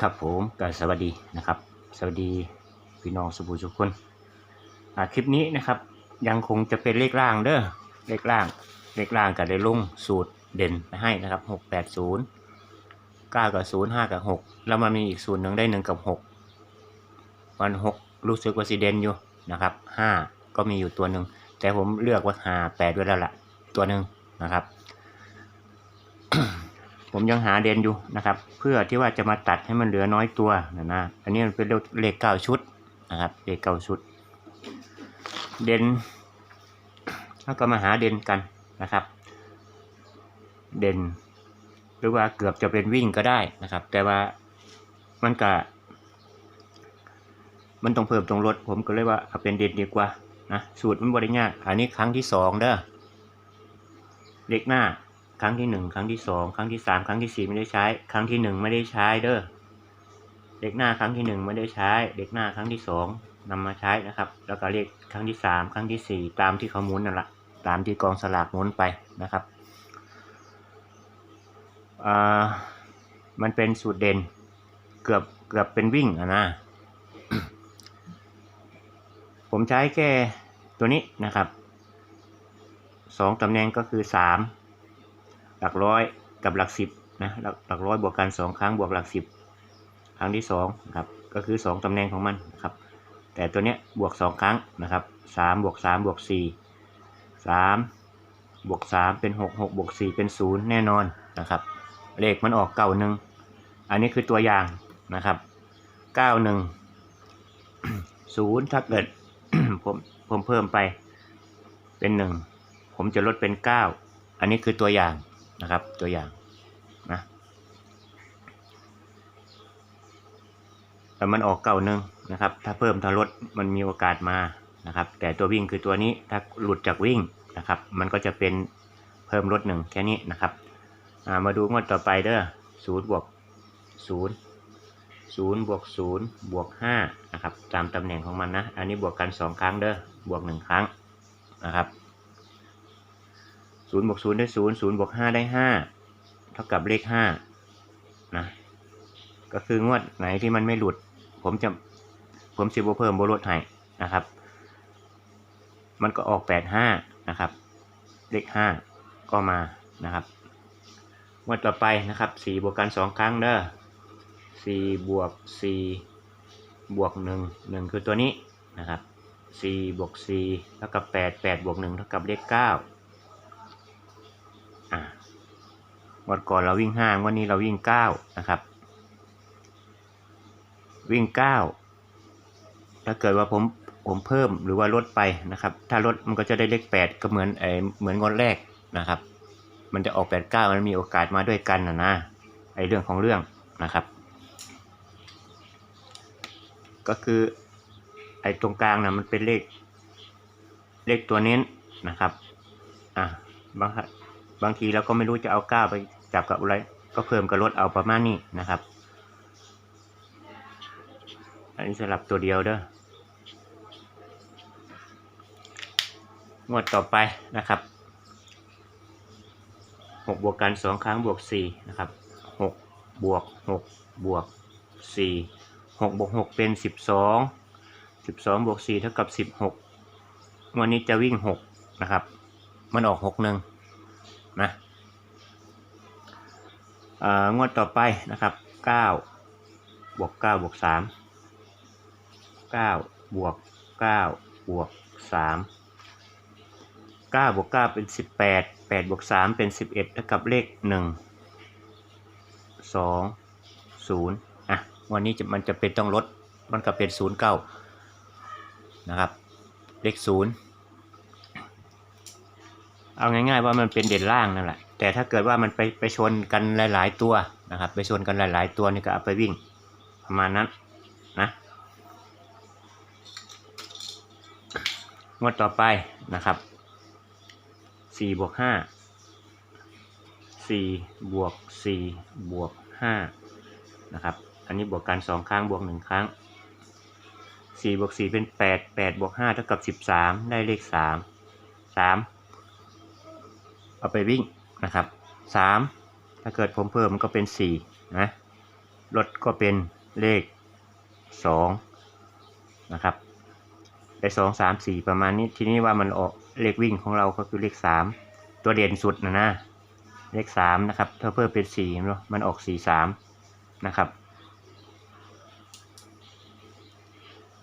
ครับผมก็สวัสดีนะครับ สวัสดีพี่น้องสุภูทุกคนคลิปนี้นะครับ ยังคงจะเป็นเลขล่างเด้อเลขล่างเลขล่างก็ได้ลงสูตรเด่นไปให้นะครับหกแปดศูนย์เก้ากับศูนย์ห้ากับหกแล้วมันมีอีกสูตรหนึ่งได้หนึ่งกับหกวันหกรู้สึกว่าสีเด่นอยู่นะครับห้าก็มีอยู่ตัวหนึ่งแต่ผมเลือกว่าหาแปดไว้แล้วล่ะตัวหนึ่งนะครับ ผมยังหาเด่นอยู่นะครับ เพื่อที่ว่าจะมาตัดให้มันเหลือน้อยตัวนะนะอันนี้มันเป็นเลขเก้าชุดนะครับเลขเก้าชุด เด่นแล้วก็มาหาเด่นกันนะครับ เด่น หรือว่าเกือบจะเป็นวิ่งก็ได้นะครับ แต่ว่ามันก็มันต้องเพิ่มตรงลดผมก็เลยว่าเอาเป็นเด่นดีกว่านะสูตรมันบริยากอันนี้ครั้งที่สองเด้อเลขหน้า ครั้งที่หนึ่งครั้งที่สองครั้งที่สามครั้งที่สี่ไม่ได้ใช้ ครั้งที่หนึ่งไม่ได้ใช้เด้อเลขหน้าครั้งที่หนึ่งไม่ได้ใช้ เลขหน้าครั้งที่สองนำมาใช้นะครับ แล้วก็เลขครั้งที่สามครั้งที่สี่ตามที่เขาหมุนนั่นแหละตามที่กองสลากหมุนไปนะครับอ่ามันเป็นสูตรเด่นเกือบเกือบเป็นวิ่งอะนะผมใช้แค่ตัวนี้นะครับสองตำแหน่งก็คือสาม หลักร้อยกับหลักสิบนะหลักหลักร้อยบวกกันสองครั้งบวกหลักสิบครั้งที่สองครับก็คือสองตำแหน่งของมันนะครับแต่ตัวเนี้ยบวกสองครั้งนะครับสามบวกสามบวกสี่สามบวกสามเป็นหกหกบวกสี่เป็นศูนย์แน่นอนนะครับเลขมันออกเก้าหนึ่งอันนี้คือตัวอย่างนะครับเก้าหนึ่งศูนย์ถ้าเกิดผมผมเพิ่มไปเป็นหนึ่งผมจะลดเป็นเก้าอันนี้คือตัวอย่าง นะครับ ตัวอย่างนะแต่มันออกเก่าหนึ่งนะครับ ถ้าเพิ่มถ้าลดมันมีโอกาสมานะครับ แต่ตัววิ่งคือตัวนี้ถ้าหลุดจากวิ่งนะครับ มันก็จะเป็นเพิ่มลดหนึ่งแค่นี้นะครับามาดูงวดต่อไปเด้อศูนย์บวกศูนย์ศูนย์บวกศูนย์บวกห้านะครับตามตำแหน่งของมันนะ อันนี้บวกกันสองครั้งเด้อบวกหนึ่งครั้งนะครับ ศูนย์บวกศูนย์ได้ศูนย์ศูนย์บวกห้าได้ห้าเท่ากับเลขห้านะก็คืองวดไหนที่มันไม่หลุด ผมจะผมสิบเพิ่มโบลดให้นะครับ มันก็ออกแปดห้านะครับ เลขห้าก็มานะครับงวดต่อไปนะครับสี่บวกกันสองครั้งเด้อสี่บวกสี่บวกหนึ่งหนึ่งคือตัวนี้นะครับสี่บวกสี่เท่ากับแปดแปดบวกหนึ่งเท่ากับเลขเก้า อะ วันก่อนเราวิ่งห้างวันนี้เราวิ่งเก้านะครับ วิ่งเก้าถ้าเกิดว่าผมผมเพิ่มหรือว่าลดไปนะครับ ถ้าลดมันก็จะได้เลขแปดก็เหมือนไอเหมือนงวดแรกนะครับ มันจะออกแปดเก้ามันมีโอกาสมาด้วยกันนะนะไอเรื่องของเรื่องนะครับ ก็คือไอตรงกลางนะมันเป็นเลขเลขตัวเน้นนะครับ อะบางครั้ บางทีเราก็ไม่รู้จะเอาก้าไปจับกับอะไร ก็เพิ่มกับลดเอาประมาณนี้นะครับ อันนี้สลับตัวเดียวเด้องวดต่อไปนะครับหกบวกกันสองครั้งบวกสี่นะครับหกบวกหกบวกสี่หกบวกหกเป็นสิบสองสิบสองบวกสี่เท่ากับสิบหกวันนี้จะวิ่งหกนะครับ มันออกหกหนึ่ง นะงวดต่อไปนะครับเก้าบวกเก้าบวกสามเก้าบวกเก้าบวกสามเก้าบวกเก้าเป็นสิบแปดแปดบวกสามเป็นสิบเอ็ดเท่ากับเลขหนึ่งสองศูนย์อะวันนี้มันจะเป็นต้องลดมันก็เป็นศูนย์เก้านะครับ เลขศูนย์ เอาง่าย ๆ ว่ามันเป็นเด่นล่างนั่นแหละแต่ถ้าเกิดว่ามันไปไปชนกันหลาย ๆ ตัวนะครับ ไปชนกันหลาย ๆ ตัวนี่ก็เอาไปวิ่งประมาณนั้นนะงวดต่อไปนะครับสี่บวกห้าสี่บวกสี่บวกห้านะครับ อันนี้บวกกันสองครั้งบวกหนึ่งครั้งสี่บวกสี่เป็นแปดแปดบวกห้าเท่ากับสิบสามได้เลขสามสาม เอาไปวิ่งนะครับสามถ้าเกิดผมเพิ่มก็เป็นสี่นะรถก็เป็นเลขสองนะครับไปสองสามสี่ประมาณนี้ ทีนี้ว่ามันออกเลขวิ่งของเราก็คือเลขสามตัวเด่นสุดนะนะ เลขสามนะครับถ้าเพิ่มเป็นสี่เนาะมันออกสี่สามนะครับ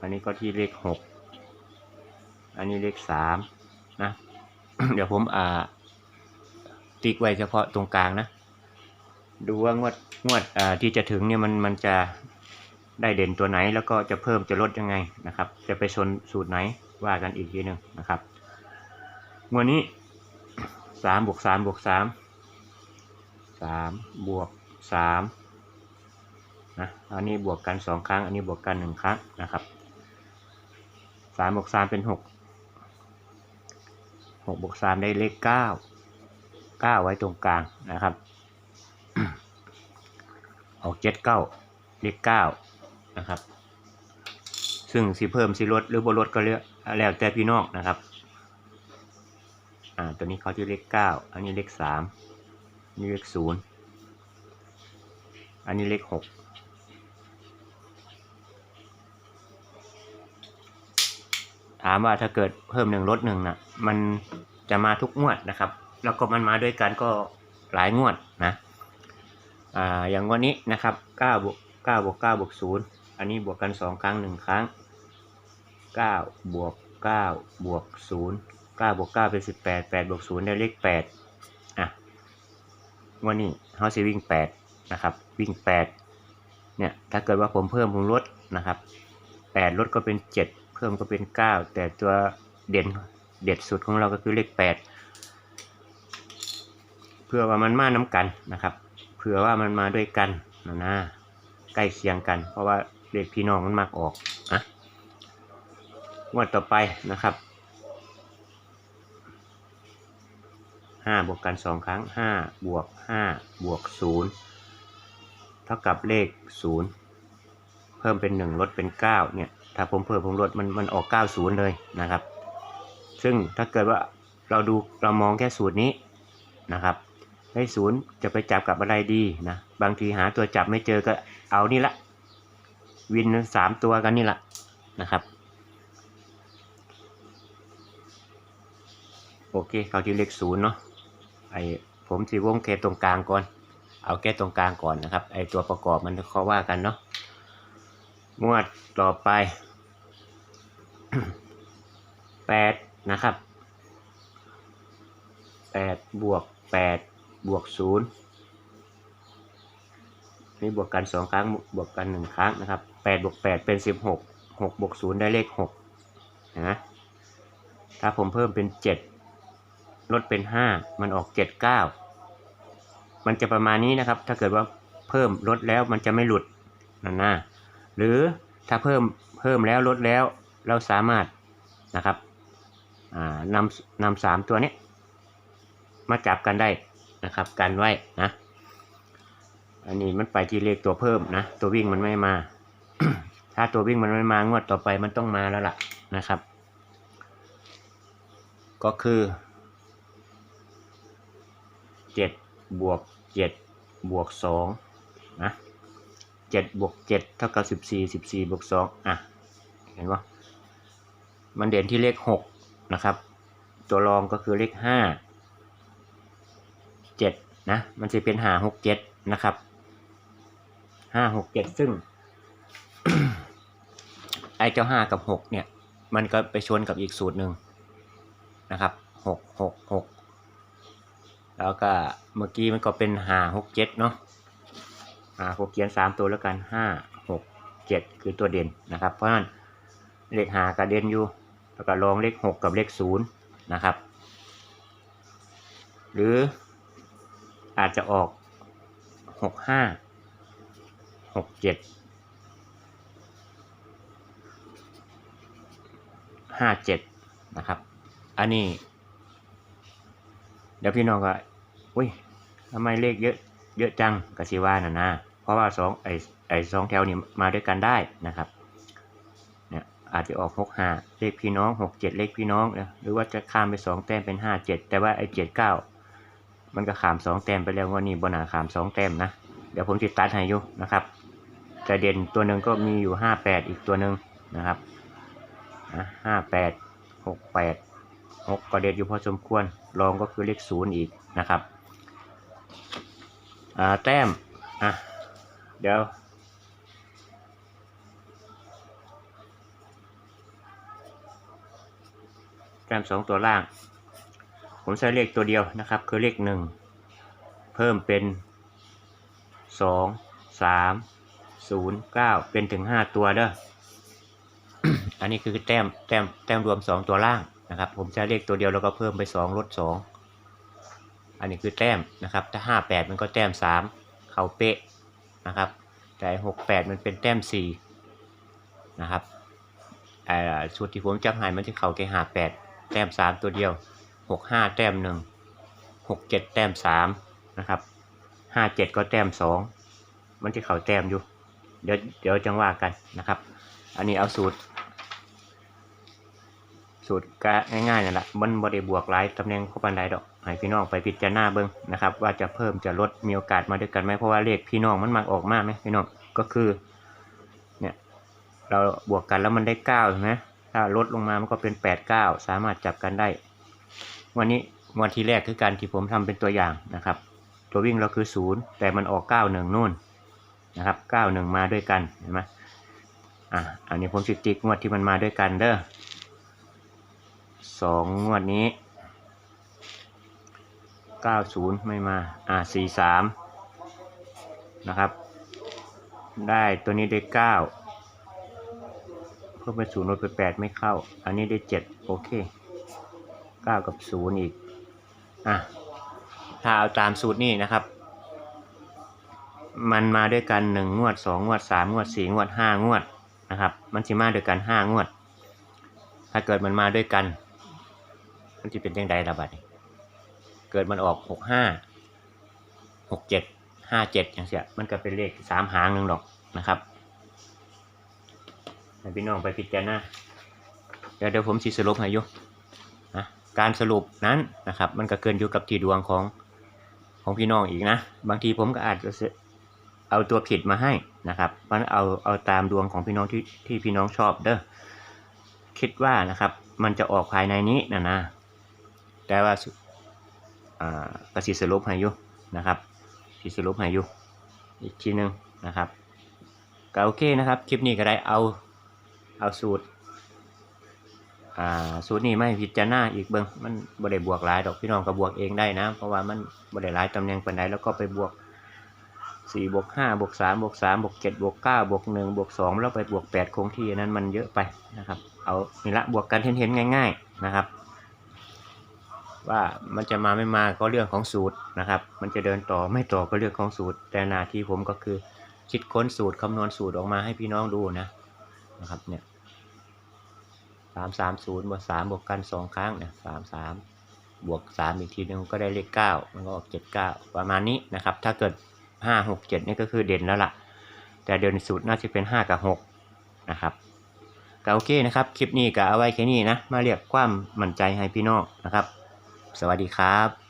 อันนี้ก็ที่เลขหกอันนี้เลขสามนะ เดี๋ยวผมอ่า ติ๊กไว้เฉพาะตรงกลางนะ ดูว่างวดงวดอ่าที่จะถึงเนี่ยมันมันจะได้เด่นตัวไหน แล้วก็จะเพิ่มจะลดยังไงนะครับ จะไปชนสูตรไหนว่ากันอีกทีหนึ่งนะครับงวดนี้สามบวกสามบวกสามสามบวกสามนะอันนี้บวกกันสองครั้ง อันนี้บวกกันหนึ่งครั้งนะครับสามบวกสามเป็นหกหกบวกสามได้เลขเก้า เก้าไว้ตรงกลางนะครับออกเจ็ดเก้าเลขเก้านะครับ ซึ่งสิเพิ่มสิลดหรือบลดก็เลือกแล้วแต่พี่น้องนะครับอ่าตัวนี้เขาที่เลขเก้าอันนี้เลขสามนนี้เลขศูนย์อันนี้เลขหกถามว่าถ้าเกิดเพิ่มหนึ่งลดหนึ่งนะมันจะมาทุกงวดนะครับ แล้วก็มันมาด้วยกันก็หลายงวดนะอ่าอย่างวันนี้นะครับ9บวก9บวก9บวก0อันนี้บวกกัน 2 ครั้ง 1 ครั้ง9บวก9บวก0 9บวก9เป็น18 8บวก0ได้เลข8อะวันนี้เขาจะวิ่ง 8 นะครับ วิ่ง 8 เนี่ย ถ้าเกิดว่าผมเพิ่มผมลดนะครับ 8 ลดก็เป็น 7 เพิ่มก็เป็น 9 แต่ตัวเด่นเด็ดสุดของเราก็คือเลข 8 พื่อว่ามันมาน้ำกันนะครับเผื่อว่ามันมาด้วยกันนะนะใกล้เคียงกัน เพราะว่าเลขพี่น้องมันมักออกนะงวดต่อไปนะครับห้าบวกกันสองครั้งห้าบวกห้าบวกศูนย์เท่ากับเลขศูนย์เพิ่มเป็นหนึ่งลดเป็นเก้าเนี่ยถ้าผมเพิ่มผมลดมันมันออกเก้าศูนย์เลยนะครับ ซึ่งถ้าเกิดว่าเราดูเรามองแค่สูตรนี้นะครับ ให้ศูนย์จะไปจับกับอะไรดีนะบางทีหาตัวจับไม่เจอก็เอานี่ละ วินสามตัวกันนี่ละนะครับ โอเคเขาที่เลขศูนย์เนาะไอผมสีวงแค่ตรงกลางก่อน เอาแค่ตรงกลางก่อนนะครับไอตัวประกอบมันเขาว่ากันเนาะงวดต่อไปแปดนะครับแปดบวกแปด บวกศูนย์นี่บวกกันสองครั้งบวกกันหนึ่งครั้งนะครับแปดบวกแปดเป็นสิบหกหกบวกศูนย์ได้เลขหกนะถ้าผมเพิ่มเป็นเจ็ดลดเป็นห้ามันออกเจ็ดเก้ามันจะประมาณนี้นะครับ ถ้าเกิดว่าเพิ่มลดแล้วมันจะไม่หลุดนั่นนะหรือถ้าเพิ่มเพิ่มแล้วลดแล้วเราสามารถนะครับนำนำสามตัวนี้มาจับกันได้ นะครับกันไว้นะ อันนี้มันไปที่เลขตัวเพิ่มนะ ตัววิ่งมันไม่มา ถ้าตัววิ่งมันไม่มางวดต่อไปมันต้องมาแล้วล่ะนะครับ ก็คือเจ็ดบวกเจ็ดบวกสองนะเจ็ดบวกเจ็ดเท่ากับสิบสี่สิบสี่บวกสองอะ เห็นปะมันเด่นที่เลขหกนะครับ ตัวรองก็คือเลขห้า เจ็ดนะมันจะเป็นหาหกเจ็ดนะครับห้าหกเจ็ดซึ่ง ไอ้เจ้าห้ากับหกเนี่ย มันก็ไปชนกับอีกสูตรหนึ่งนะครับหกหกหกแล้วก็เมื่อกี้มันก็เป็นหาหกเจ็ดเนาะอ่าหกเขียนสามตัวแล้วกันห้าหกเจ็ดคือตัวเด่นนะครับ เพราะฉะนั้นเลขหากับเด่นอยู่แล้วก็ลองเลขหกกับเลขศูนย์นะครับ หรือ อาจจะออกหกห้าหกเจ็ดห้าเจ็ดนะครับ อันนี้ เดี๋ยวพี่น้องก็อุ้ยทำไมเลขเยอะเยอะจังกสิว่าน่ะนะ เพราะว่าสองไอไอสองแถวนี่มาด้วยกันได้นะครับเนี่ยอาจจะออกหกห้าเลขพี่น้องหกเจ็ดเลขพี่น้องนะหรือว่าจะข้ามไปสองแต้มเป็นห้าเจ็ดแต่ว่าไอเจ็ดเก้า มันก็ขามสองแต้มไปแล้วว่านี่บนาขามสองแต้มนะ เดี๋ยวผมติดตัดให้อยู่นะครับแต่เด่นตัวหนึ่งก็มีอยู่ห้าแปดอีกตัวหนึ่งนะครับห้าแปดหกแปดหกก็เด่นอยู่พอสมควรรองก็คือเลขศูนย์อีกนะครับอ่าแต้มอะเดี๋ยวแต้มสองตัวล่าง ผมใช้เลขตัวเดียวนะครับ คือเลขหนึ่งเพิ่มเป็นสองสามศูนย์เก้าเป็นถึงห้าตัวเด้ออันนี้คือแต้มแต้มแต้มรวมสองตัวล่างนะครับ ผมใช้เลขตัวเดียวแล้วก็เพิ่มไปสองลดสองอันนี้คือแต้มนะครับถ้าห้าแปดมันก็แต้มสามเขาเป๊ะนะครับ แต่หกแปดมันเป็นแต้มสี่นะครับอ่าชุดที่ผมจำใหายมันที่เขาแค่ห้าแปดแต้มสามตัวเดียว หกห้าแต้มหนึ่งหกเจ็ดแต้มสามนะครับห้าเจ็ดก็แต้มสองมันที่เขาแต้มอยู่ เดี๋ยวเดี๋ยวจังว่ากันนะครับ อันนี้เอาสูตร สูตรก็ง่ายๆนั่นแหละมันบริบวกหลายตำแหน่งเข้าปันไดดอกให้พี่น้องไปพิจารณาเบิ้งนะครับ ว่าจะเพิ่มจะลดมีโอกาสมาด้วยกันไหมเพราะว่าเลขพี่น้องมันมักออกมากไหมพี่น้องก็คือเนี่ยเราบวกกันแล้วมันได้เก้าใช่ไหมถ้าลดลงมามันก็เป็นแปดเก้าสามารถจับกันได้ วันนี้วันที่แรกคือการที่ผมทำเป็นตัวอย่างนะครับ ตัววิ่งเราคือศูนย์แต่มันออกเก้าหนึ่งนู่นนะครับเก้าหนึ่งมาด้วยกันเห็นไหมอะอันนี้ผมสิติกงวดที่มันมาด้วยกันเด้อสองงวดนี้เก้าศูนย์ไม่มาอะสี่สามนะครับ ได้ตัวนี้ได้เก้าเพิ่มไปศูนย์ลดไปแปดไม่เข้า อันนี้ได้เจ็ดโอเค เก้ากับศูนย์อีก อะ ถ้าเอาตามสูตรนี้นะครับ มันมาด้วยกันหนึ่งงวดสองงวดสามงวดสี่งวดห้างวดนะครับ มันจะมาด้วยกันห้างวด ถ้าเกิดมันมาด้วยกัน มันจะเป็นยังไงระบาดเกิดมันออกหกห้าหกเจ็ดห้าเจ็ดอย่างเสียมันก็เป็นเลขสามหางหนึ่งดอกนะครับให้พี่น้องไปพิจารณาเดี๋ยวเดี๋ยวผมสิสรุปให้ยู่นะ การสรุปนั้นนะครับ มันก็เกินอยู่กับที่ดวงของของพี่น้องอีกนะ บางทีผมก็อาจจะเอาตัวผิดมาให้นะครับเพราะฉะนั้นเอาเอาตามดวงของพี่น้องที่ที่พี่น้องชอบเด้อคิดว่านะครับ มันจะออกภายในนี้นะนะแต่ว่าอ่ากสิสรุปให้อยู่นะครับสิสรุปให้อยู่อีกทีหนึ่งนะครับก็โอเคนะครับ คลิปนี้ก็ได้เอาเอาสูตร อ่าสูตรนี้ไม่พิจารณาอีกเบิ้งมันบ่ได้บวกหลายดอกพี่น้องก็บวกเองได้นะ เพราะว่ามันบ่ได้หลายตำแหน่งปานใดแล้วก็ไปบวกสี่บวกห้าบวกสามบวกสามบวกเจ็ดบวกเก้าบวกหนึ่งบวกสองแล้วไปบวกแปดคงที่นั้นมันเยอะไปนะครับ เอานี่ละบวกกันเห็นๆง่าย ๆนะครับ ว่ามันจะมาไม่มาก็เรื่องของสูตรนะครับ มันจะเดินต่อไม่ต่อก็เรื่องของสูตร แต่หน้าที่ผมก็คือคิดค้นสูตรคำนวณสูตรออกมาให้พี่น้องดูนะนะครับเนี่ย สามสามศูนย์บวกสามบวกกันสองครั้งเนี่ยสามสามบวกสามอีกทีหนึงก็ได้เลขเก้ามันก็ออกเจ็ดเก้าประมาณนี้นะครับ ถ้าเกิดห้าหกเจ็ดนี่ก็คือเด่นแล้วล่ะ แต่เดินสูตรน่าจะเป็นห้ากับหกนะครับก็โอเคนะครับ คลิปนี้ก็เอาไว้แค่นี้นะ มาเรียกความมั่นใจให้พี่น้องนะครับ สวัสดีครับ